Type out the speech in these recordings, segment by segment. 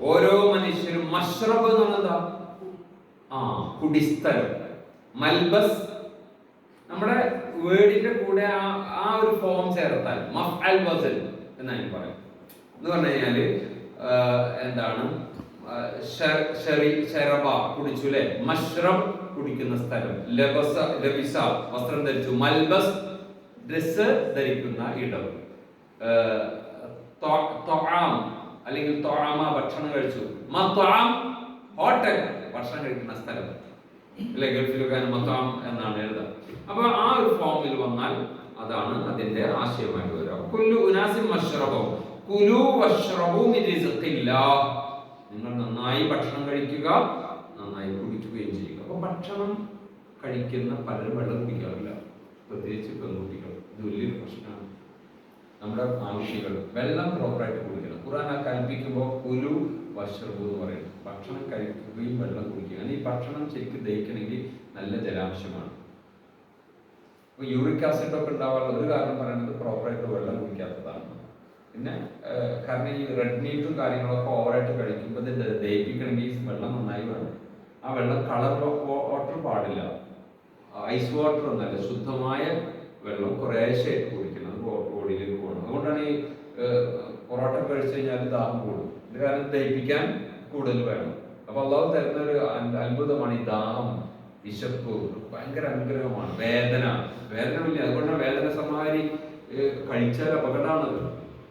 ഓരോ മനുഷ്യരും മശ്റബ് എന്ന് ആ കുടിസ്ഥലം. മൽബസ്. നമ്മുടെ വേർഡിന്റെ കൂടെ ആ ആ ഒരു ഫോം ചേർത്താൽ മഫ് അൽ എന്ന് എന്നാണ് പറയും. എന്ന് പറഞ്ഞു കഴിഞ്ഞാൽ എന്താണ്? ഷ- കുടിച്ചു അല്ലെ മഷ്റബ് കുടിക്കുന്ന സ്ഥലം. ലബസ ലബിസ വസ്ത്രം ധരിച്ചു. മൽബസ് ഡ്രസ് ധരിക്കുന്ന ഇടം. ത്വആം അല്ലെങ്കിൽ ത്വആമ ഭക്ഷണം കഴിച്ചു. മത്വാം ഹോട്ടൽ. ഭക്ഷണം കഴിക്കുന്ന സ്ഥലം. അല്ലെ ഗൾഫിലൊക്കെ മത്വാം എന്നാണ് എഴുതുക അപ്പൊ ആ ഒരു ഫോമിൽ വന്നാൽ അതാണ് അതിന്റെ ആശയമായിട്ട് വരിക. കുല്ലു ഉനാസിം മഷ്റബോ കുലു വഷ്റബു നിങ്ങൾ നന്നായി ഭക്ഷണം കഴിക്കുക നന്നായി കുടിക്കുകയും ചെയ്യുക. അപ്പൊ ഭക്ഷണം കഴിക്കുന്ന പലരും വെള്ളം കുടിക്കാറില്ല. പ്രത്യേകിച്ച് പെൺകുട്ടികൾ. ഇത് വലിയൊരു പ്രശ്നമാണ്. നമ്മുടെ ആവശ്യങ്ങൾ വെള്ളം പ്രോപ്പറായിട്ട് കുടിക്കണം. ഖുറാൻ ആ കൽപ്പിക്കുമ്പോൾ കുലു വഷ്റബു എന്ന് പറയുന്നത് ഭക്ഷണം കഴിക്കുകയും വെള്ളം കുടിക്കുകയും ഈ ഭക്ഷണം ശരിക്കും ദഹിക്കണമെങ്കിൽ നല്ല ജലാംശമാണ്. ഇപ്പൊ യൂറിക് ആസിഡ് ഒക്കെ ഉണ്ടാവാനുള്ള ഒരു കാരണം പറയുന്നത് പ്രോപ്പറായിട്ട് വെള്ളം കുടിക്കാത്തതാണ്. പിന്നെ കാരണം ഈ റെഡ് മീറ്റും കാര്യങ്ങളൊക്കെ ഓവറായിട്ട് കഴിക്കുമ്പോൾ ഇത് ദഹിപ്പിക്കണമെങ്കിൽ വെള്ളം നന്നായി വേണം. ആ വെള്ളം കളർ വാട്ടർ പാടില്ല. ഐസ് വാട്ടർ ഒന്നല്ല ശുദ്ധമായ വെള്ളം കുറേശ്ശെ കുടിക്കണം. അതുകൊണ്ടാണ് ഈ പൊറോട്ട കഴിച്ചു കഴിഞ്ഞാൽ ദാഹം കൂടും. ഇത് കാരണം ദഹിപ്പിക്കാൻ കൂടുതൽ വേണം. അപ്പൊ അള്ളാഹു തരുന്ന ഒരു അത്ഭുതമാണ് ഈ ദാഹം വിശപ്പ് ഭയങ്കര അനുഗ്രഹമാണ് വേദന. വേദന ഇല്ല അതുകൊണ്ടാണ് വേദന സമാഹാരി കഴിച്ചാൽ അപകടമാണത്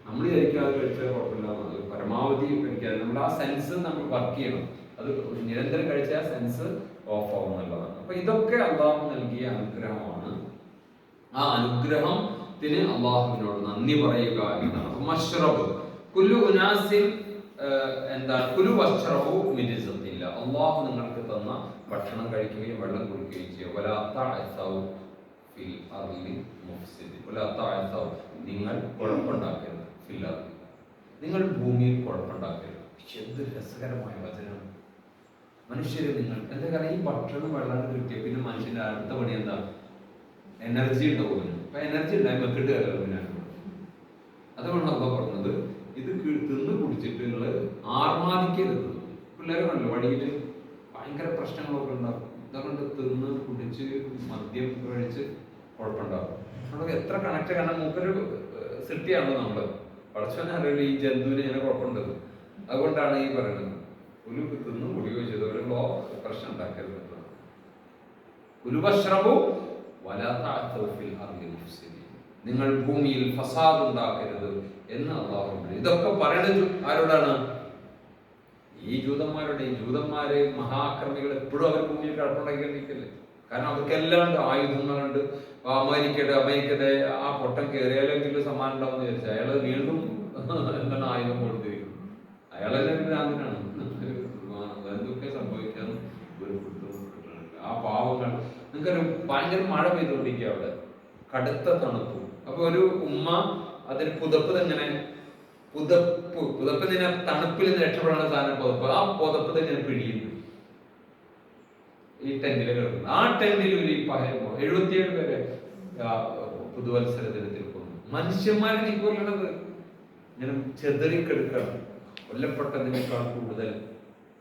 നമ്മൾ വിചാരിക്കാതെ കഴിച്ചാൽ കുഴപ്പമില്ലാന്നത് പരമാവധി കഴിക്കാതെ നമ്മൾ ആ സെൻസ് നമ്മൾ വർക്ക് ചെയ്യണം. അത് നിരന്തരം കഴിച്ചാൽ സെൻസ് ഓഫ് ആവും എന്നുള്ളതാണ് അപ്പൊ ഇതൊക്കെ അള്ളാഹു നൽകിയ അനുഗ്രഹമാണ്. ആ അനുഗ്രഹത്തിന് അള്ളാഹുവിനോട് നന്ദി പറയുക എന്നാണ്. അപ്പൊ കുല്ലു ഉനാസിൻ എന്താണ് കുലു വസ്ത്രവു മിനിസത്തില്ല. അള്ളാഹു നിങ്ങൾക്ക് തന്ന ഭക്ഷണം കഴിക്കുകയും വെള്ളം കുടിക്കുകയും ചെയ്യുക. വലാത്ത ഫിൽ മുഫ്സിദ്. നിങ്ങൾ കുഴപ്പമുണ്ടാക്കരുത് ഫിൽ നിങ്ങൾ ഭൂമിയിൽ കുഴപ്പമുണ്ടാക്കരുത് എന്ത് രസകരമായ വചനം. മനുഷ്യരെ നിങ്ങൾ എന്താ കാരണം ഈ ഭക്ഷണം വെള്ളം കിട്ടിയ പിന്നെ മനുഷ്യന്റെ അടുത്ത പണി എന്താ? എനർജി ഉണ്ടാവും എനർജി ഉണ്ടായി വെക്കിട്ട് കയറുന്നതിനാണ് അതുകൊണ്ടാണ് അമ്മ പറഞ്ഞത് ഇത് തിന്ന് കുടിച്ചിട്ട് നിങ്ങൾ ആർമാദിക്കരുത്. പിള്ളേരെ കണ്ടല്ലോ വഴിയിൽ ഭയങ്കര പ്രശ്നങ്ങളൊക്കെ ഉണ്ടാവും. ഇതുകൊണ്ട് തിന്ന് കുടിച്ച് മദ്യം കഴിച്ച് കുഴപ്പമുണ്ടാവും. അവിടെ എത്ര കണക്ട് കാരണം മൂപ്പര് സൃഷ്ടിയാണല്ലോ നമ്മൾ. പടച്ചവനെ അറിയില്ല ഈ ജന്തുവിന് ഇങ്ങനെ കുഴപ്പമുണ്ട്. അതുകൊണ്ടാണ് ഈ പറയുന്നത്. ഒരു തിന്നും കുടിയോ ചെയ്തവരുള്ള പ്രശ്നം ഉണ്ടാക്കരുത്. എന്നുള്ളതാണ്. നിങ്ങൾ ഭൂമിയിൽ ഫസാദ് ഉണ്ടാക്കരുത് എന്ന് അള്ളാഹു. ഇതൊക്കെ പറയുന്നത് ആരോടാണ്? ഈ ജൂതന്മാരുടെ ഈ ജൂതന്മാര് മഹാക്രമികൾ എപ്പോഴും അവർ ഭൂമിയിൽ കിടപ്പുണ്ടാക്കിയിരിക്കല്ലേ കാരണം അവർക്കെല്ലാം ആയുധങ്ങളുണ്ട്. അമേരിക്കയുടെ അമേരിക്കയുടെ ആ പൊട്ടം കയറിയാലെങ്കിലും സമ്മാനം ഉണ്ടാവും വിചാരിച്ചു അയാൾ വീണ്ടും എന്താണ് ആയുധം കൊടുത്തിരിക്കുന്നത് അയാളെല്ലാം ഭ്രാന്തനാണ്. എന്തൊക്കെ സംഭവിക്കാൻ ഒരു ആ പാവങ്ങൾ നിങ്ങൾക്കൊരു ഭയങ്കര മഴ പെയ്തുകൊണ്ടിരിക്കുക അവിടെ. കടുത്ത തണുപ്പ്. അപ്പൊ ഒരു ഉമ്മ അതിന് പുതപ്പ് തന്നെ പുതപ്പ് പുതപ്പ് തന്നെ തണുപ്പിൽ നിന്ന് രക്ഷപ്പെടാനുള്ള സാധനം പുതപ്പ്. ആ പുതപ്പ് തന്നെ പിടിയുന്നു ഈ ടെന്റിൽ കിടക്കുന്നു. ആ ടെന്റിൽ ഒരു പറയുമ്പോൾ എഴുപത്തിയേഴ് പേരെ പുതുവത്സര ദിനത്തിൽ പോകുന്നു. മനുഷ്യന്മാരെ നീ കൊല്ലണത് ഇങ്ങനെ ചെതറിക്കെടുക്കണം. കൊല്ലപ്പെട്ടതിനേക്കാൾ കൂടുതൽ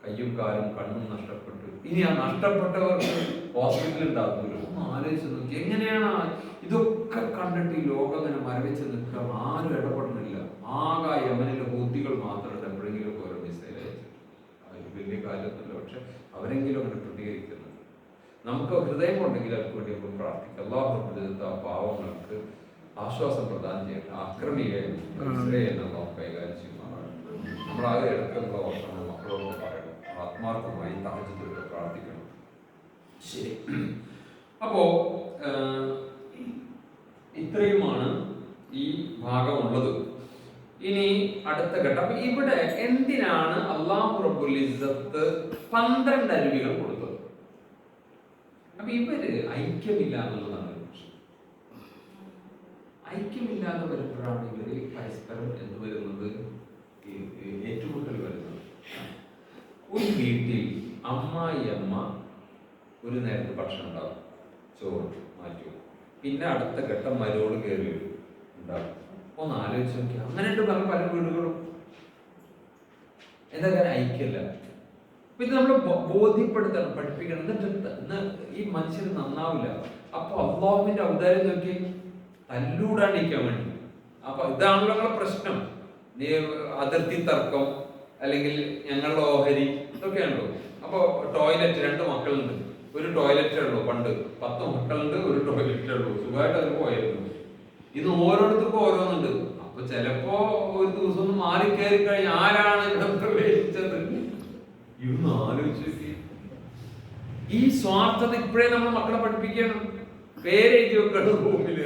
കയ്യും കാലും കണ്ണും നഷ്ടപ്പെട്ടു. ഇനി ആ നഷ്ടപ്പെട്ടവർക്ക് ഹോസ്പിറ്റലിൽ ഉണ്ടാകുന്നു ഒന്ന് ആലോചിച്ച് നോക്കി. എങ്ങനെയാണ് ഇതൊക്കെ കണ്ടിട്ട് ഈ ലോകം ഇങ്ങനെ മരവിച്ച് നിൽക്കുക ആരും ഇടപെടുന്നില്ല. ആകെ യമനിലെ ഹൂത്തികൾ മാത്രമല്ല എപ്പോഴെങ്കിലും ഓരോ മിസൈൽ അയച്ചിട്ട്. വലിയ കാര്യമൊന്നുമില്ല പക്ഷെ അവരെങ്കിലും അങ്ങനെ പ്രതികരിക്കുന്നുണ്ട്. നമുക്ക് ഹൃദയം കൊണ്ടെങ്കിൽ അവർക്ക് വേണ്ടി നമുക്ക് പ്രാർത്ഥിക്കാം. അള്ളാഹു പ്രതിരുത്ത പാവങ്ങൾക്ക് ആശ്വാസം പ്രദാനം ചെയ്യട്ടെ. അക്രമിയെ കൈകാര്യം ചെയ്യുന്നതാണ് നമ്മളാകെ ഇടയ്ക്കുള്ള വർഷങ്ങൾ മക്കളോട് ആത്മാർത്ഥമായി തഹജത്തിലൂടെ പ്രാർത്ഥിക്കണം. ശരി. അപ്പോ ഇത്രയുമാണ് ഈ ഭാഗമുള്ളത്. ഇനി അടുത്ത ഘട്ടം. ഇവിടെ എന്തിനാണ് അള്ളാഹു റബ്ബുൽ ഇസ്സത്ത് പന്ത്രണ്ട് അരുവികൾ കൊടുത്തത്? അപ്പൊ ഇവർ ഐക്യമില്ല എന്നുള്ളതാണ് ഐക്യമില്ലാതെ വരുമ്പോഴാണ് ഇവർ പരസ്പരം എന്ത് വരുന്നത് ഏറ്റുമുട്ടൽ വരുന്നത്. ഒരു വീട്ടിൽ അമ്മായി അമ്മ ഒരു നേരത്തെ ഭക്ഷണം ഉണ്ടാവും ചോറ് മാറ്റി പിന്നെ അടുത്ത ഘട്ടം മരോട് കയറി വരും ഉണ്ടാവും ഒന്ന് ആലോചിച്ച് നോക്കി. അങ്ങനെ ഉണ്ട് പല പല വീടുകളും. എന്താ കാര്യം ഐക്യല്ല ഇത് നമ്മൾ ബോധ്യപ്പെടുത്തണം പഠിപ്പിക്കണം. എന്നിട്ട് ഈ മനുഷ്യർ നന്നാവില്ല. അപ്പൊ അള്ളാഹുവിന്റെ ഔദാര്യം നോക്കി തല്ലൂടാണ്ടിരിക്കാൻ വേണ്ടി. അപ്പൊ ഇതാണല്ലോ പ്രശ്നം. അതിർത്തി തർക്കം അല്ലെങ്കിൽ ഞങ്ങളുടെ ഓഹരി ഇതൊക്കെയാണല്ലോ അപ്പോൾ ടോയ്ലറ്റ് രണ്ട് മക്കളുണ്ട്. ഒരു ടോയ്ലറ്റേ ഉള്ളൂ പണ്ട്. പത്ത് മക്കളുണ്ട് ഒരു ടോയ്ലറ്റേ ഉള്ളൂ. സുഖമായിട്ട് അത് പോയിരുന്നു. ഇന്ന് ഓരോരുത്തർക്കും ഓരോന്നുണ്ട്. അപ്പൊ ചിലപ്പോ ഒരു ദിവസം ഒന്ന് കയറി കഴിഞ്ഞാൽ ആരാണ് പ്രവേശിച്ചത്? ഇന്ന് ആലോചിച്ചു ഈ സ്വാർത്ഥത ഇപ്പോഴേ നമ്മൾ മക്കളെ പഠിപ്പിക്കണം പേരെഴുതി വെക്കണം റൂമിൽ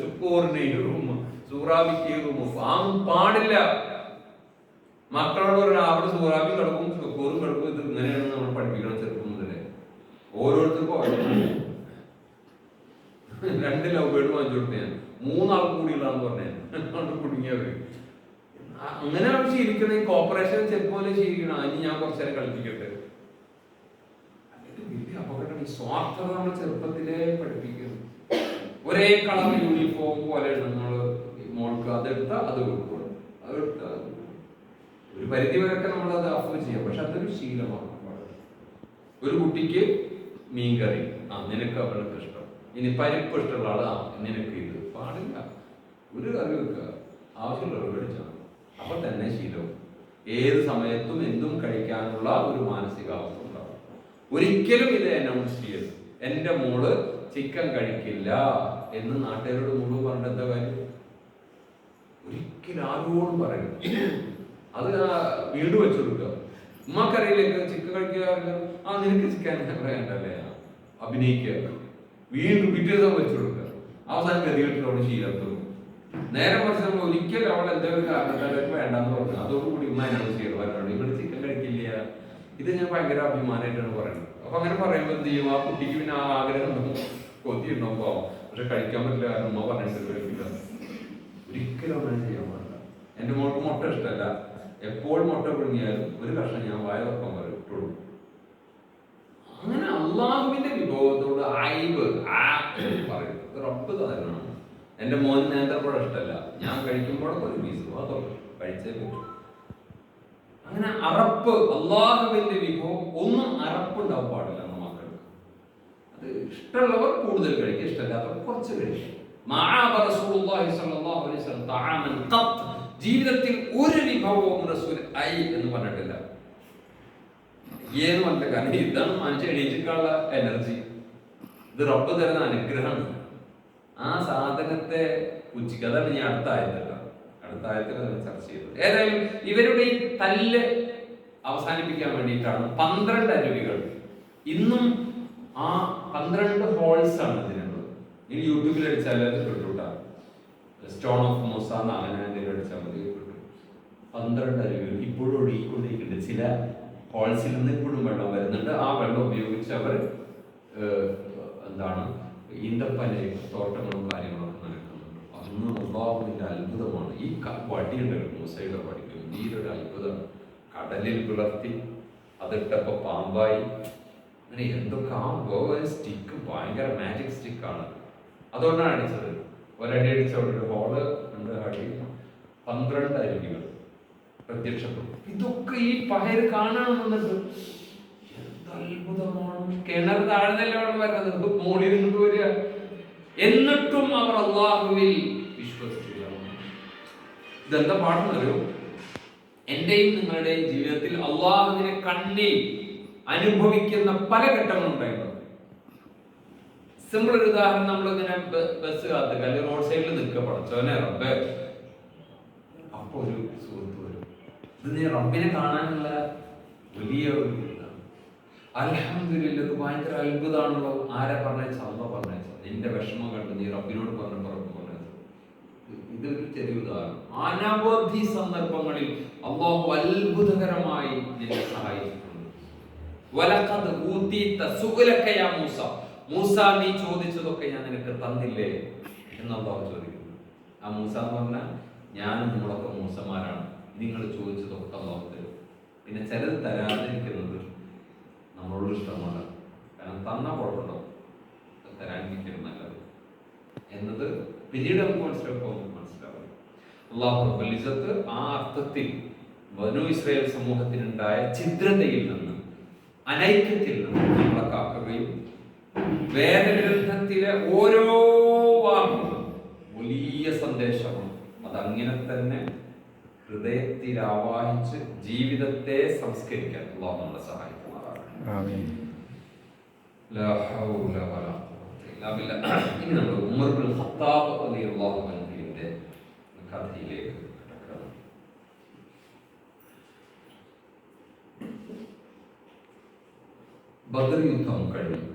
ചുക്കൂറിന് റൂം സൂറാബിക്ക് റൂം പാടില്ല. മക്കളോട് പറഞ്ഞാൽ അവിടെ സൂറാബി കിടക്കും ചുക്കൂറും കിടക്കും ഇത് ഇങ്ങനെയാണ് നമ്മൾ പഠിപ്പിക്കണം ചെറുപ്പം മുതലേ. ഓരോരുത്തർക്കും രണ്ട് ലവ് ബേർഡ് വാങ്ങിച്ചു കൊടുത്തു മൂന്നാൾ കൂടിയുള്ള പറഞ്ഞു. കുടുങ്ങിയവർ അങ്ങനെ അവർ ശീലിക്കണം കോപ്പറേഷൻ ചെറുപ്പം ശീലിക്കണം. അതിന് ഞാൻ കുറച്ചു നേരം കളിപ്പിക്കട്ടെ. വലിയ അപകടം സ്വാർത്ഥത നമ്മൾ ചെറുപ്പത്തിലേ പഠിപ്പിക്കുന്നു ഒരേ കളർ യൂണിഫോം പോലെയാണ് നമ്മൾ മോൾക്ക് അതെടുത്ത അത് കൊടുക്കണം. അതെടുത്ത അത് കൊടുക്കണം. ഒരു പരിധി വരെയൊക്കെ നമ്മൾ അത് അഫോർഡ് ചെയ്യാം. പക്ഷെ അതൊരു ശീലമാണ്. ഒരു കുട്ടിക്ക് മീൻകറി ആ നിനക്ക് അവൾക്ക് ഇഷ്ടം. ഇനി പരിപ്പ് ഇഷ്ടമുള്ള ആൾ ആ നിനക്ക് ഇത്. പാടില്ല. ഒരു കറി വെക്കുക. ആവശ്യമുള്ളവർ കഴിച്ചാൽ അപ്പൊ തന്നെ ശീലവും. ഏത് സമയത്തും എന്തും കഴിക്കാനുള്ള ഒരു മാനസികാവസ്ഥ ഉണ്ടാവും. ഒരിക്കലും ഇത് അനൗൺസ് ചെയ്യരുത്. എന്റെ മോൾ ചിക്കൻ കഴിക്കില്ല എന്ന് നാട്ടുകാരോട് മുഴുവൻ പറഞ്ഞിട്ട് എന്താ കാര്യം? ഒരിക്കലും ആരോടും പറയരുത്. അത് വീട് വെച്ചു കൊടുക്കുക ഉമ്മക്കറിയില്ലേ ചിക്കൻ കഴിക്കുക ആ നിനക്ക് ചിക്കൻ പറയണ്ടല്ലേ അഭിനയിക്കുക. വീണ്ടും പിറ്റേ ദിവസം വെച്ചു കൊടുക്കുക അവസാനം ഗതികെട്ടിലോട് ശീലത്തു നേരെ മറിച്ച് നമ്മൾ ഒരിക്കലും അവൾ എന്തെങ്കിലും കാരണത്താലും വേണ്ടെന്ന് പറഞ്ഞു. അതോടുകൂടി ഉമ്മ അനൗൺസ് ചെയ്തു. പറഞ്ഞോണ്ട് ഇവിടെ ചിക്കൻ കഴിക്കില്ല. ഇത് ഞാൻ ഭയങ്കര അഭിമാനമായിട്ടാണ് പറയുന്നത്. അപ്പൊ അങ്ങനെ പറയുമ്പോൾ എന്ത് ചെയ്യും? ആ കുട്ടിക്ക് പിന്നെ ആ ആഗ്രഹം കൊതി ഉണ്ടാവും പക്ഷെ കഴിക്കാൻ പറ്റില്ല കാരണം ഉമ്മ പറഞ്ഞിട്ട് ഒരിക്കലും അങ്ങനെ ചെയ്യാൻ പാടില്ല. എന്റെ മോൾക്ക് മുട്ട ഇഷ്ടമല്ല. എപ്പോൾ മുട്ട പിടുങ്ങിയാലും ഒരു കഷ്ണം ഞാൻ വായ വരും അങ്ങനെ അള്ളാഹുവിന്റെ വിഭവത്തോട് ആയിബ് ആ പറയും റബ്ബ് തരണം എന്റെ മോൻ നേന്ത്രപ്പഴം ഇഷ്ടമല്ല ഞാൻ കഴിക്കുമ്പോൾ ഒരു പീസ് കഴിച്ചേ പറ്റും. അങ്ങനെ അറപ്പ് അള്ളാഹുവിന്റെ വിഭവം ഒന്നും അറപ്പുണ്ടാവാൻ പാടില്ല മക്കൾക്ക് അത് ഇഷ്ടമുള്ളവർ കൂടുതൽ കഴിക്കുക ഇഷ്ടമില്ലാത്തവർ കുറച്ച് കഴിക്കും. സ്വല്ലല്ലാഹു അലൈഹി വസല്ലം ജീവിതത്തിൽ ഒരു വിഭവവും റസൂൽ ഐ എന്ന് പറഞ്ഞിട്ടില്ല. ഏന്ന് പറഞ്ഞില്ല കാരണം? ഇതാണ് മനുഷ്യ എണീച്ചിട്ടുള്ള എനർജി ഇത് റബ്ബ് തരുന്ന അനുഗ്രഹമാണ്. ആ സാധനത്തെ പുച്ഛിക്കുക അതാണ് ഞാൻ അടുത്ത അടുത്ത ആയത്തിൽ ചർച്ച ചെയ്തത് ഏതായാലും ഇവരുടെ ഈ തല്ല് അവസാനിപ്പിക്കാൻ വേണ്ടിയിട്ടാണ് പന്ത്രണ്ട് അരുവികൾ. ഇന്നും ആ പന്ത്രണ്ട് ഹോൾസ് ആണ് ഇതിനുള്ളത്. ഇനി യൂട്യൂബിൽ അടിച്ചാലും സ്റ്റോൺ ഓഫ് മൂസ എന്ന് അങ്ങനെ എന്തെങ്കിലും അടിച്ചാൽ മതി പന്ത്രണ്ട് അരുവികൾ ഇപ്പോഴും ഒഴുകിക്കൊണ്ടിരിക്കുന്നുണ്ട്. ചില ഹോൾസിൽ നിന്ന് ഇപ്പോഴും വെള്ളം വരുന്നുണ്ട്. ആ വെള്ളം ഉപയോഗിച്ച് അവർ എന്താണ് ഈന്തപ്പനയും തോട്ടങ്ങളും കാര്യങ്ങളൊക്കെ നടക്കുന്നുണ്ട്. അന്ന് അള്ളാഹുവിന്റെ അത്ഭുതമാണ്. ഈ വടിയുണ്ട് മൂസയുടെ വടിക്ക്. നീരൊരു അത്ഭുതമാണ്. കടലിൽ പിളർത്തി അതിട്ടപ്പോൾ പാമ്പായി. അങ്ങനെ എന്തൊക്കെ ആ സ്റ്റിക്ക് ഭയങ്കര മാജിക് സ്റ്റിക്കാണ് അതുകൊണ്ടാണ് അടിച്ചത്. ഒരടി അടിച്ച ഒരു ഹോൾ രണ്ട് അടി പന്ത്രണ്ട് അരുവികൾ പ്രത്യക്ഷപ്പെട്ടു ഇതൊക്കെ ഈ പയർ എന്ത് അത്ഭുതമാണ്. കിണർ താഴ്ന്നല്ലേ വരുന്നത്? മോളിൽ നിന്നിട്ട് വരിക. എന്നിട്ടും അവർ അള്ളാഹുവിൽ വിശ്വസിച്ചില്ല. ഇതെന്താ പാടുന്നറിയോ എന്റെയും നിങ്ങളുടെയും ജീവിതത്തിൽ അള്ളാഹുവിനെ കണ്ണിൽ അനുഭവിക്കുന്ന പല ഘട്ടങ്ങളും ഉണ്ടായിരുന്നു സിമ്പിൾ ഒരു ഉദാഹരണം നമ്മൾ ഇങ്ങനെ ബസ് കാത്തുക അല്ലെങ്കിൽ റോഡ് സൈഡിൽ നിൽക്കുക. പടച്ചോനെ റബ്ബ്. അപ്പൊ ഒരു സുഹൃത്ത് വരും. ഇത് നീ റബ്ബിനെ കാണാനുള്ള വലിയ ഒരു ഇതാണ്. അൽഹംദുലില്ലാ ഇത് ഭയങ്കര അത്ഭുതമാണല്ലോ ആരെ പറഞ്ഞാൽ അല്ല പറഞ്ഞാൽ നിന്റെ വിഷമം കണ്ട് നീ റബ്ബിനോട് പറഞ്ഞു പറഞ്ഞു പറഞ്ഞത് ഇതൊരു ചെറിയ ഉദാഹരണം. അനവധി സന്ദർഭങ്ങളിൽ അള്ളാഹു അത്ഭുതകരമായി നിന്നെ സഹായിച്ചിട്ടുണ്ട്. വലക്കത് ഊതീത മൂസം മൂസ. മൂസ നീ ചോദിച്ചതൊക്കെ ഞാൻ നിനക്ക് തന്നില്ലേ? എന്ന് ചോദിക്കുന്നു. ആ മൂസ എന്ന് പറഞ്ഞാൽ ഞാനും നിങ്ങളൊക്കെ മൂസമാരാണ്. നിങ്ങൾ ചോദിച്ചതൊക്കെ അള്ളാഹു തരും. പിന്നെ ചിലത് തരാതിരിക്കുന്നത് നമ്മളോട് ഇഷ്ടമാണ്. കാരണം തന്ന കുഴപ്പമുണ്ടാവും. അത് തരാനിരിക്കുന്നത് നല്ലത്. എന്നത് പിന്നീട് നമുക്ക് മനസ്സിലാക്കുമ്പോൾ നമുക്ക് മനസ്സിലാവും അള്ളാഹു റബ്ബുൽ ആ അർത്ഥത്തിൽ വനു ഇസ്രായേൽ സമൂഹത്തിനുണ്ടായ ഛിദ്രതയിൽ നിന്ന് അനൈക്യത്തിൽ നിന്ന് നമ്മളെ കാക്കുകയും വേദഗ്രന്ഥത്തിലെ ഓരോ വാക്കും വലിയ സന്ദേശമാണ്. അതങ്ങനെ തന്നെ ഹൃദയത്തിൽ ആവാഹിച്ച് ജീവിതത്തെ സംസ്കരിക്കാൻ അള്ളാഹു നമ്മളെ സഹായിക്കുമാറാണ്. ഇനി നമ്മൾ ഉമർ ബിൻ ഖത്താബ് കഥയിലേക്ക് കടക്കണം ബദർ യുദ്ധം കഴിഞ്ഞു.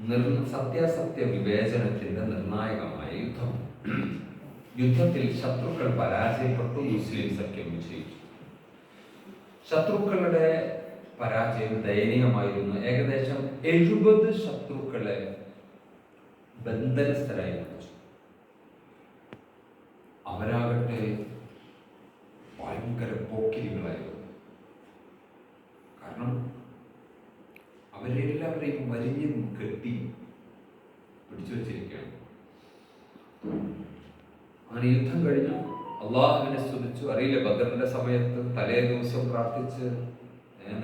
സത്യാസത്യ വിവേചനത്തിന്റെ നിർണായകമായ യുദ്ധം. യുദ്ധത്തിൽ ശത്രുക്കൾ പരാജയപ്പെട്ടു മുസ്ലിം സഖ്യം വിജയിച്ചു. ശത്രുക്കളുടെ പരാജയം ദയനീയമായിരുന്നു. ഏകദേശം എഴുപത് ശത്രുക്കളെ ബന്ധനസ്ഥരായി പിടിച്ചു അവരാകട്ടെ ഭയങ്കര പോക്കിരികളായിരുന്നു. കാരണം അവരെല്ലാവരെയും വലിഞ്ഞു കെട്ടി പിടിച്ചു വച്ചിരിക്കുകയാണ്. അങ്ങനെ യുദ്ധം കഴിഞ്ഞു. അള്ളാഹുവിനെ സ്തുതിച്ചു. അറിയില്ല ബദറിന്റെ സമയത്ത് തലേ ദിവസം പ്രാർത്ഥിച്ച്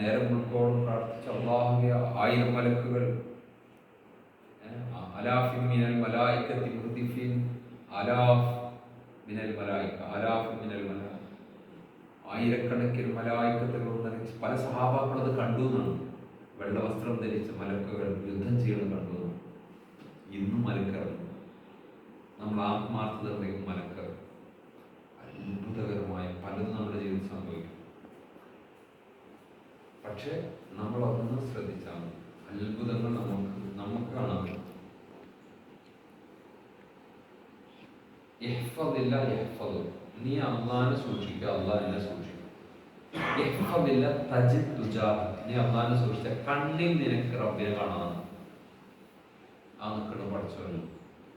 നേരം ഉൾക്കോളം പ്രാർത്ഥിച്ച് അള്ളാഹുവിയ ആയിരം മലക്കുകൾ അലാഫിൻ മലായിക്കത്തി മുർദിഫിൻ അലാഫ് മിനൽ മലായിക്ക അലാഫ് മിനൽ മലായിക്ക ആയിരക്കണക്കിന് മലായിക്കത്തുകൾ നിറച്ച് പല സഹാബാക്കളത് കണ്ടു എന്നാണ്. വെള്ളവസ്ത്രം ധരിച്ച മലക്കുകൾ യുദ്ധം ചെയ്യണം കണ്ടു. ഇന്നും മലക്കറിഞ്ഞു നമ്മൾ ആത്മാർത്ഥതയുടെയും മലക്കർ അത്ഭുതകരമായ പലതും നമ്മുടെ ജീവിതത്തിൽ സംഭവിക്കും പക്ഷെ നമ്മൾ അതൊന്ന് ശ്രദ്ധിച്ചാൽ. അത്ഭുതങ്ങൾ നമുക്ക് നമുക്ക് കാണാൻ. നീ അള്ളാഹിനെ സൂക്ഷിക്കുക അള്ളാഹിനെ സൂക്ഷിക്കുക സൂക്ഷിക്കും ഇഹ്ഫദില്ല തജിദ് തുജാഹ്. നീ അള്ളാഹിനെ സൂക്ഷിച്ച. കണ്ണിൽ നിനക്ക് റബ്ബിനെ കാണാൻ ആ നിൽക്കുന്ന പഠിച്ചവന്.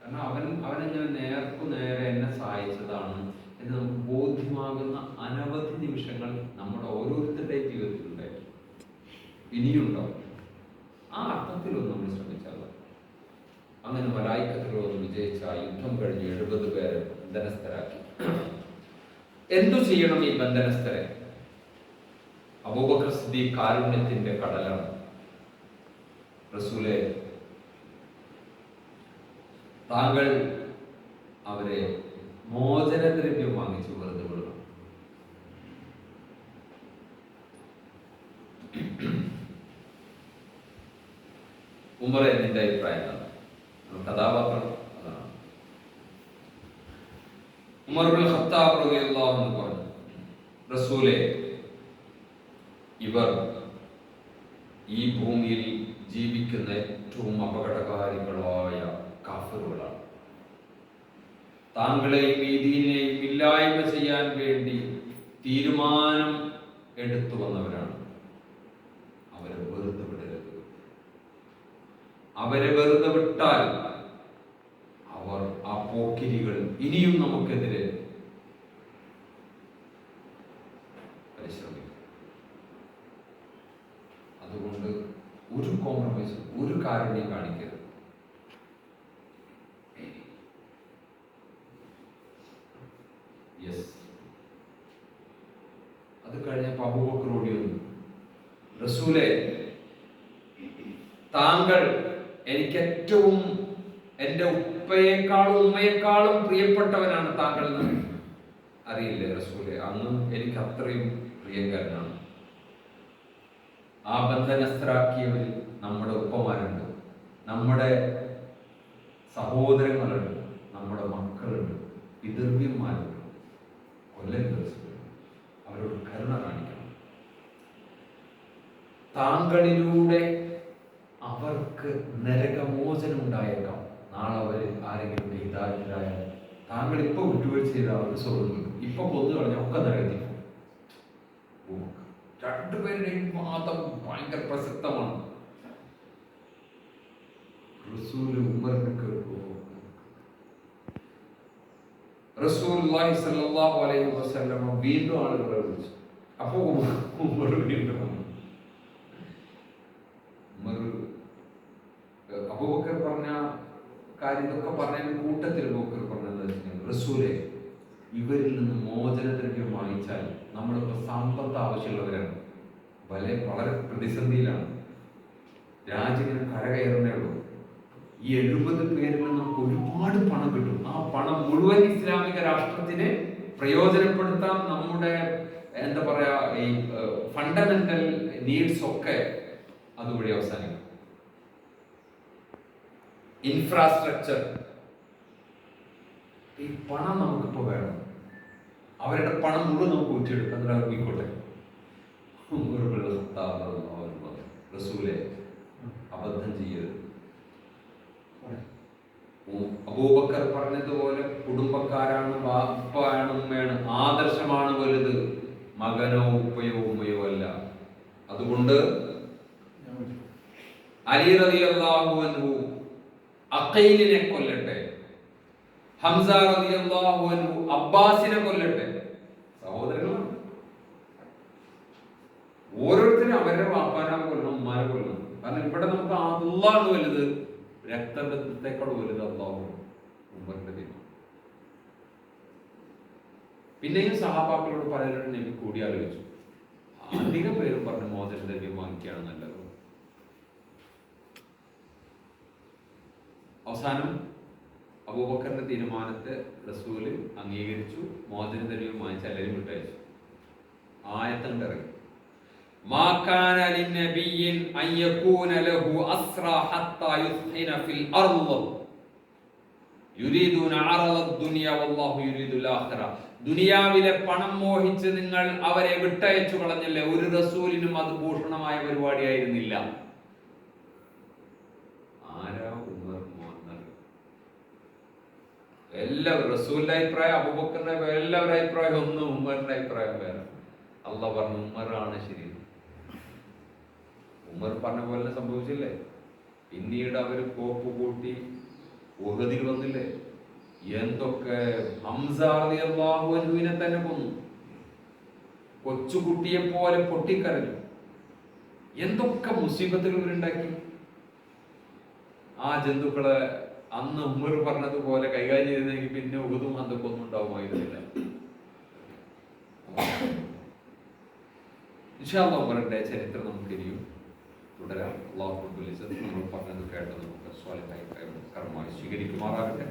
കാരണം അവൻ അവനെ നേർക്കു നേരെ എന്നെ സഹായിച്ചതാണ് എന്ന് നമുക്ക് ബോധ്യമാകുന്ന അനവധി നിമിഷങ്ങൾ നമ്മുടെ ഓരോരുത്തരുടെയും ജീവിതത്തിലുണ്ടായിരുന്നു ഇനിയുണ്ടോ? ആ അർത്ഥത്തിലൊന്നും നമ്മൾ ശ്രമിച്ചാൽ അങ്ങനെ വലായിക്കത്തിലൊന്ന് വിജയിച്ച യുദ്ധം കഴിഞ്ഞ് എഴുപത് പേരെ ബന്ധനസ്ഥരാക്കി. എന്തു ചെയ്യണം ഈ ബന്ധനസ്ഥരെ? അബൂബക്കർ സിദ്ദീഖ് കാരുണ്യത്തിന്റെ കടലാണ്. റസൂലെ താങ്കൾ അവരെ മോചനദ്രവ്യം വാങ്ങിച്ചു വെറുതെ വിടണം. ഉമർ എന്നിന്റെ അഭിപ്രായം എന്താണ്? കഥാപാത്രം ഉമർ ഖത്താബ് റളിയല്ലാഹു അൻഹു പറഞ്ഞു റസൂലെ ഇവർ ഈ ഭൂമിയിൽ ജീവിക്കുന്ന ഏറ്റവും അപകടകാരികളായ കാഫറുകളാണ്. താങ്കളെയും ഈ ദീനിനെയും ഇല്ലായ്മ ചെയ്യാൻ വേണ്ടി തീരുമാനം എടുത്തു വന്നവരാണ്. അവരെ വെറുതെ വിടരുത്. അവരെ വെറുതെ വിട്ടാൽ അവർ ആ പോക്കിരികൾ ഇനിയും നമുക്കെതിരെ പരിശ്രമിക്കും അതുകൊണ്ട് ഒരു കോംപ്രമൈസും ഒരു കാരുണ്യം കാണിക്കരുത് യെസ് അത് കഴിഞ്ഞപ്പോൾ അബൂബക്കർ വന്നു. റസൂലെ താങ്കൾ എനിക്ക് ഏറ്റവും എന്റെ ഉപ്പയേക്കാളും ഉമ്മയെക്കാളും പ്രിയപ്പെട്ടവനാണ് താങ്കൾ എന്ന് അറിയില്ലേ റസൂലെ? അന്ന് എനിക്ക് അത്രയും പ്രിയങ്കരനാണ്. ആ ബന്ധനസ്ഥരാക്കിയവരിൽ നമ്മുടെ ഉപ്പമാരുണ്ട്. നമ്മുടെ സഹോദരങ്ങളുണ്ട്. നമ്മുടെ മക്കളുണ്ട്. പിതൃവ്യന്മാരുണ്ട്. കൊല്ലം റസൂലേ. അവരോട് കരുണ കാണിക്കണം. താങ്കളിലൂടെ അവർക്ക് നരകമോചനം ഉണ്ടായേക്കാം നാളെ അവർ ആരെങ്കിലും ഹിതായത്തിലായാൽ താങ്കൾ ഇപ്പൊ വിട്ടുവീഴ്ച ചെയ്ത അവർക്ക് സ്വർഗം ഇപ്പൊ കൊന്നു കളഞ്ഞാൽ ഒക്കെ നരകത്തിൽ രണ്ടുപേരുടെയും വാദം ഭയങ്കര പ്രസക്തമാണ്. റസൂൽ കേൾക്കുമോ റസൂലുള്ളാഹി സ്വല്ലല്ലാഹു അലൈഹി വസല്ലം വീണ്ടും ആളുകളെ വിളിച്ചു. അപ്പോൾ ഉമർ- വീണ്ടും വന്നു. ഉമർ അബൂബക്കർ പറഞ്ഞ കാര്യം ഇതൊക്കെ പറഞ്ഞതിന്റെ കൂട്ടത്തിൽ അബൂബക്കർ പറഞ്ഞത് റസൂലെ ഇവരിൽ നിന്ന് മോചനദ്രവ്യം വാങ്ങിച്ചാൽ നമ്മളിപ്പോൾ സമ്പത്ത് ആവശ്യമുള്ളവരാണ്. വളരെ വളരെ പ്രതിസന്ധിയിലാണ്. രാജ്യത്തിന് കരകയറുന്നേ ഉള്ളൂ. ഈ എഴുപത് പേരിൽ നമുക്ക് ഒരുപാട് പണം കിട്ടും. ആ പണം മുഴുവൻ ഇസ്ലാമിക രാഷ്ട്രത്തിന് പ്രയോജനപ്പെടുത്താൻ നമ്മുടെ എന്താ പറയാ ഈ ഫണ്ടമെന്റൽ നീഡ്സ് ഒക്കെ അതുവഴി അവസാനിക്കും. ഇൻഫ്രാസ്ട്രക്ചർ ഈ പണം നമുക്കിപ്പോ വേണം. അവരുടെ പണം മുഴുവൻ നമുക്ക് ഊറ്റിയെടുക്കാം. എന്നിട്ട് അവർ പോയിക്കോട്ടെ. റസൂലെ അബദ്ധം ചെയ്യരുത്. അബൂബക്കർ പറഞ്ഞതുപോലെ കുടുംബക്കാരാണ് ബാപ്പാണ് ഉമ്മയാണ്. ആദർശമാണ് വലുത്. മകനോ ഉപ്പയോ ഉമ്മയോ അല്ല. അതുകൊണ്ട് അലി കൊല്ലട്ടെ. ഹംസ അബ്ബാസിനെ കൊല്ലട്ടെ. സഹോദരങ്ങളാണ്. ഓരോരുത്തരും അവരുടെ വാപ്പാനെ കൊല്ലണം ഉമ്മാനെ കൊല്ലണം. കാരണം ഇവിടെ നമുക്ക് അള്ളാണ് വലുത്. രക്തബന്ധത്തെക്കാൾ വലുത് അള്ളാഹു പിന്നെയും സഹാബാക്കളോട് പലരോടും നബി കൂടിയാലോചിച്ചു അധിക പേരും പറഞ്ഞ മോചന ദ്രവ്യം നല്ലത്. അവസാനം അബൂബക്കറിന്റെ തീരുമാനത്തെ റസൂൽ അംഗീകരിച്ചു. മോചന ദ്രവ്യം വാങ്ങിച്ച് എല്ലാവരും വിട്ടയച്ചു. ما كان للنبي أن يكون له أسرى حتى يثخن في الأرض يريدون عرض الدنيا والله يريد الآخرة ദുനിയാവിലെ പണം മോഹിച്ച് നിങ്ങൾ അവരെ വിട്ടയച്ചു കളഞ്ഞല്ലേ ഒരു റസൂലിനും അത് ഭൂഷണമായ പരിപാടിയായിരുന്നില്ല ആരാ ഉമർ മുഹമ്മദ് എല്ലാവരും റസൂലിന്റെ അഭിപ്രായം അബൂബക്കറിന്റെ എല്ലാവരുടെ അഭിപ്രായം ഒന്ന് ഉമ്മറിന്റെ അഭിപ്രായം വേറെ അല്ല പറഞ്ഞു ഉമ്മറാണ് ശരി ഉമർ പറഞ്ഞ പോലെ സംഭവിച്ചില്ലേ? പിന്നീട് അവർ കോപ്പ് കൂട്ടി ഉഹദിൽ വന്നില്ലേ? എന്തൊക്കെ ഹംസാഹുവിനെ തന്നെ കൊന്നു. കൊച്ചുകുട്ടിയെ പോലെ പൊട്ടിക്കരഞ്ഞു. എന്തൊക്കെ മുസീബത്തുകൾ ഇവരുണ്ടാക്കി ആ ജന്തുക്കളെ അന്ന് ഉമ്മർ പറഞ്ഞതുപോലെ കൈകാര്യം ചെയ്തെങ്കിൽ പിന്നെ ഉഹതും അതൊക്കെ ഒന്നും ഉണ്ടാവുമായിരുന്നില്ല. ഇൻഷാല്ല ഉമറിന്റെ ചരിത്രം നമുക്ക് ഇനിയും തുടരാം. അള്ളാഹു റബ്ബുൽ ഇസ്സത്ത് നമ്മൾ പറഞ്ഞത് കേട്ടത് നമുക്ക് സ്വാലിഹായി കർമ്മമായി സ്വീകരിക്കുമാറാകട്ടെ.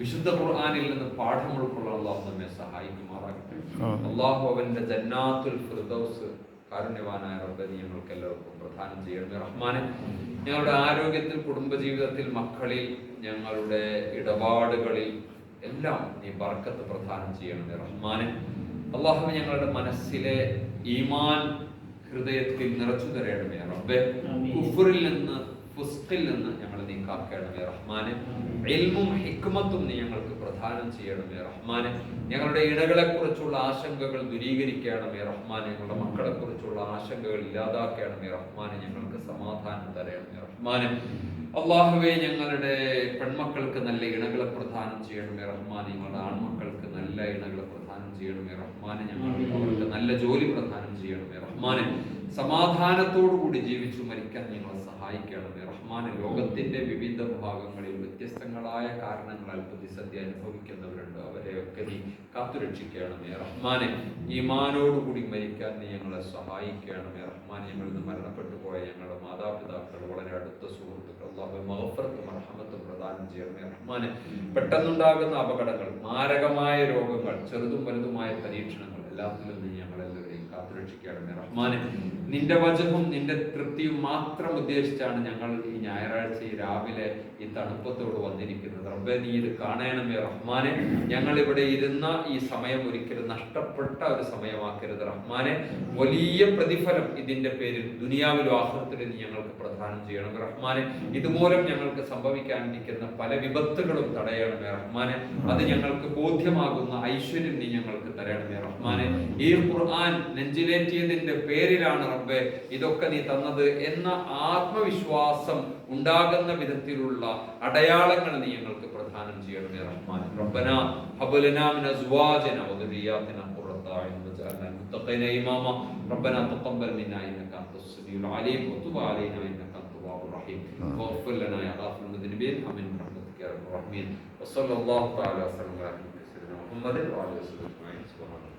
വിശുദ്ധ ഖുർആാനിൽ നിന്ന് പാഠം ഉൾക്കൊള്ളാൻ അള്ളാഹു നമ്മെ സഹായിക്കുമാറാകട്ടെ. അള്ളാഹു അവന്റെ ജന്നാത്തുൽ ഫിർദൗസ് കാരുണ്യവാനായ റബ്ബെ ഞങ്ങൾക്ക് എല്ലാവർക്കും പ്രധാനം ചെയ്യണമേ റഹ്മാനെ. ഞങ്ങളുടെ ആരോഗ്യത്തിൽ കുടുംബജീവിതത്തിൽ മക്കളിൽ ഞങ്ങളുടെ ഇടപാടുകളിൽ എല്ലാം നീ ബർക്കത്ത് പ്രധാനം ചെയ്യണമേ റഹ്മാനെ. അള്ളാഹു ഞങ്ങളുടെ മനസ്സിലെ ഈമാൻ ഹൃദയത്തിൽ നിറച്ചു തരയണമേ റബ്ബെ. കുഫറിൽ നിന്ന് ഫുസ്ഖിൽ നിന്ന് ഞങ്ങളെ നീ കാക്കണമേ റഹ്മാനെ. ഇൽമും ഹിക്മത്തും നീ ഞങ്ങൾക്ക് പ്രധാനം ചെയ്യണമേ റഹ്മാനെ. ഞങ്ങളുടെ ഇടകളെ കുറിച്ചുള്ള ആശങ്കകൾ ദുരീകരിക്കണമേ റഹ്മാനെ. ഞങ്ങളുടെ മക്കളെക്കുറിച്ചുള്ള ആശങ്കകൾ ഇല്ലാതാക്കണമേ റഹ്മാനെ. ഞങ്ങൾക്ക് സമാധാനം തരയണമേ റഹ്മാനെ. അള്ളാഹുവെ ഞങ്ങളുടെ പെൺമക്കൾക്ക് നല്ല ഇണകളെ പ്രധാനം ചെയ്യണമേ റഹ്മാനെ. ഞങ്ങളുടെ ആൺമക്കൾക്ക് നല്ല ഇണകളെ പ്രദാനം ചെയ്യണമേ റഹ്മാനെ ഞങ്ങൾക്ക് നല്ല ജോലി പ്രദാനം ചെയ്യണമേ റഹ്മാനെ. സമാധാനത്തോടു കൂടി ജീവിച്ചു മരിക്കാൻ ഞങ്ങളെ സഹായിക്കണമേ റഹ്മാനെ ലോകത്തിന്റെ വിവിധ ഭാഗങ്ങളിൽ വ്യത്യസ്തങ്ങളായ കാരണങ്ങളാൽ പ്രതിസന്ധി അനുഭവിക്കുന്നവരുണ്ട്. അവരെയൊക്കെ നീ കാത്തുരക്ഷിക്കണമേ. റഹ്മാനെ ഈമാനോടുകൂടി മരിക്കാൻ നീ ഞങ്ങളെ സഹായിക്കണമേ. റഹ്മാൻ ഞങ്ങളിൽ നിന്ന് മരണപ്പെട്ടു പോയ ഞങ്ങളുടെ മാതാപിതാക്കൾ വളരെ അടുത്ത സുഹൃത്തുക്കൾ. മഹഫറത്തും അർഹമത്തും പ്രദാനം ചെയ്യണമേ. റഹ്മാനെ പെട്ടെന്നുണ്ടാകുന്ന അപകടങ്ങൾ മാരകമായ രോഗങ്ങൾ ചെറുതും വലുതുമായ പരീക്ഷണങ്ങൾ എല്ലാത്തിലും നീ ഞങ്ങളെല്ലാവരെയും കാത്തുരക്ഷിക്കണമേ. റഹ്മാനെ നിന്റെ വചനവും നിന്റെ തൃപ്തിയും മാത്രം ഉദ്ദേശിച്ചാണ് ഞങ്ങൾ ഈ ഞായറാഴ്ച രാവിലെ ഈ തണുപ്പത്തോട് വന്നിരിക്കുന്നത്. റബ്ബെ നീ ഇത് കാണണമേ റഹ്മാനെ. ഞങ്ങൾ ഇവിടെ ഇരുന്ന ഈ സമയം ഒരിക്കലും നഷ്ടപ്പെട്ട ഒരു സമയമാക്കരുത് റഹ്മാനെ. വലിയ പ്രതിഫലം ഇതിന്റെ പേരിൽ ദുനിയാവിലും ആഹൃത്തിലും നീ ഞങ്ങൾക്ക് പ്രധാനം ചെയ്യണം. റഹ്മാനെ ഇതുമൂലം ഞങ്ങൾക്ക് സംഭവിക്കാനിരിക്കുന്ന പല വിപത്തുകളും തടയണമേ റഹ്മാനെ. അത് ഞങ്ങൾക്ക് ബോധ്യമാകുന്ന ഐശ്വര്യം നീ ഞങ്ങൾക്ക് തരണമേ റഹ്മാനെ. ഈ ഖുർആൻ നെഞ്ചിലേറ്റിയതിന്റെ പേരിലാണ് റബ്ബെ ഇതൊക്കെ നീ തന്നത് എന്ന ആത്മവിശ്വാസം ഉണ്ടാകുന്ന വിധത്തിലുള്ള അടയാളങ്ങൾ നീ ഞങ്ങൾക്ക് പ്രദാനം ചെയ്യണമേ റഹ്മാൻ റബ്ബന ഹബലന മിൻ അസ്വാജന വദുരിയാതിന ഖുറത അയ്ൻ വജഅലന മുത്തഖിന ഇമാമ. റബ്ബന തഖബ്ബൽ മിന്നാ ഇന്നക അൻതസ് സമീഉൽ അലീം. വതുബ് അലൈനാ ഇന്നക അത്തവാബുർ റഹീം. വഗ്ഫിർ ലനാ യാ ഗാഫിറുൽ മുദ്രിബീൻ അമിൻ റഹ്മതിക യാ അർഹമർ റഹീം വസല്ലല്ലാഹു തആല വസല്ലം അലാ മുഹമ്മദിൻ വഅലൈഹി വസല്ലം അജ്മഈൻ. സുബ്ഹാനല്ലാഹ്.